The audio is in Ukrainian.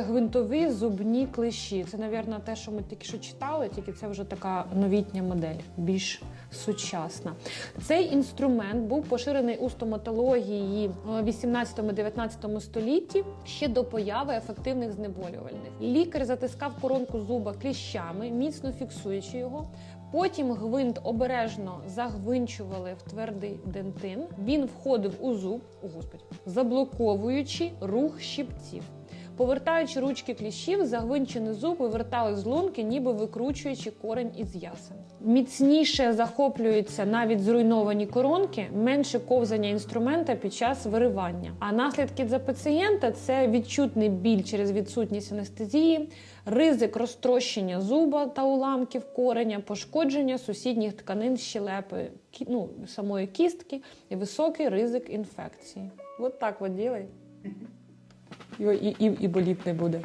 Гвинтові зубні клещі. Це, мабуть, те, що ми тільки що читали, тільки це вже така новітня модель, більш сучасна. Цей інструмент був поширений у стоматології в 18-19 столітті ще до появи ефективних знеболювальних. Лікар затискав коронку зуба кліщами, міцно фіксуючи його. Потім гвинт обережно загвинчували в твердий дентин. Він входив у зуб, о господи, заблоковуючи рух щипців. Повертаючи ручки кліщів, загвинчений зуб вивертали з лунки, ніби викручуючи корень із ясен. Міцніше захоплюються навіть зруйновані коронки, менше ковзання інструмента під час виривання. А наслідки для пацієнта це відчутний біль через відсутність анестезії, ризик розтрощення зуба та уламків кореня, пошкодження сусідніх тканин щелепи, ну, самої кістки і високий ризик інфекції. От так от ділай. І, і, і боліт не буде.